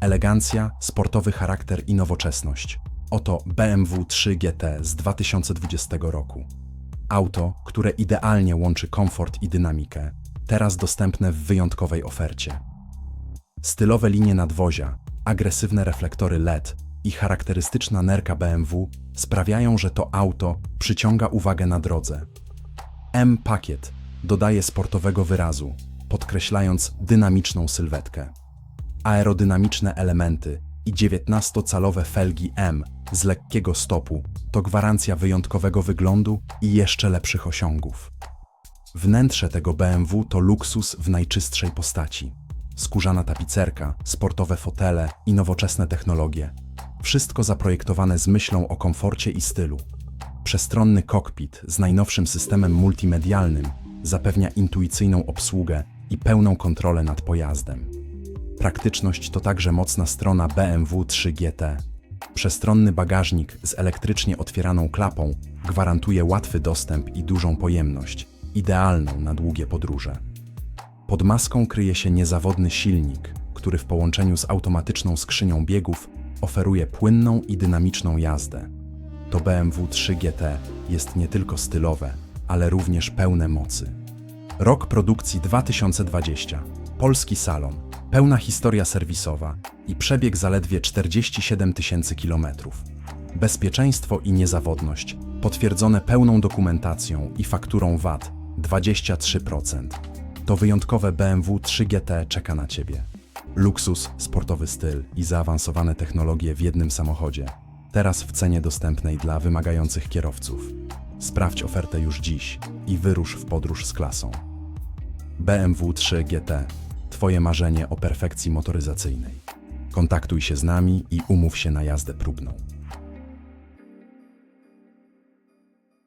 Elegancja, sportowy charakter i nowoczesność. Oto BMW 3 GT z 2020 roku. Auto, które idealnie łączy komfort i dynamikę, teraz dostępne w wyjątkowej ofercie. Stylowe linie nadwozia, agresywne reflektory LED i charakterystyczna nerka BMW sprawiają, że to auto przyciąga uwagę na drodze. M-Pakiet dodaje sportowego wyrazu, podkreślając dynamiczną sylwetkę. Aerodynamiczne elementy i 19-calowe felgi M z lekkiego stopu to gwarancja wyjątkowego wyglądu i jeszcze lepszych osiągów. Wnętrze tego BMW to luksus w najczystszej postaci. Skórzana tapicerka, sportowe fotele i nowoczesne technologie. Wszystko zaprojektowane z myślą o komforcie i stylu. Przestronny kokpit z najnowszym systemem multimedialnym zapewnia intuicyjną obsługę i pełną kontrolę nad pojazdem. Praktyczność to także mocna strona BMW 3 GT. Przestronny bagażnik z elektrycznie otwieraną klapą gwarantuje łatwy dostęp i dużą pojemność, idealną na długie podróże. Pod maską kryje się niezawodny silnik, który w połączeniu z automatyczną skrzynią biegów oferuje płynną i dynamiczną jazdę. To BMW 3 GT jest nie tylko stylowe, ale również pełne mocy. Rok produkcji 2020. Polski salon. Pełna historia serwisowa i przebieg zaledwie 47 tysięcy kilometrów. Bezpieczeństwo i niezawodność potwierdzone pełną dokumentacją i fakturą VAT 23%. To wyjątkowe BMW 3 GT czeka na Ciebie. Luksus, sportowy styl i zaawansowane technologie w jednym samochodzie. Teraz w cenie dostępnej dla wymagających kierowców. Sprawdź ofertę już dziś i wyrusz w podróż z klasą. BMW 3 GT. Twoje marzenie o perfekcji motoryzacyjnej. Kontaktuj się z nami i umów się na jazdę próbną.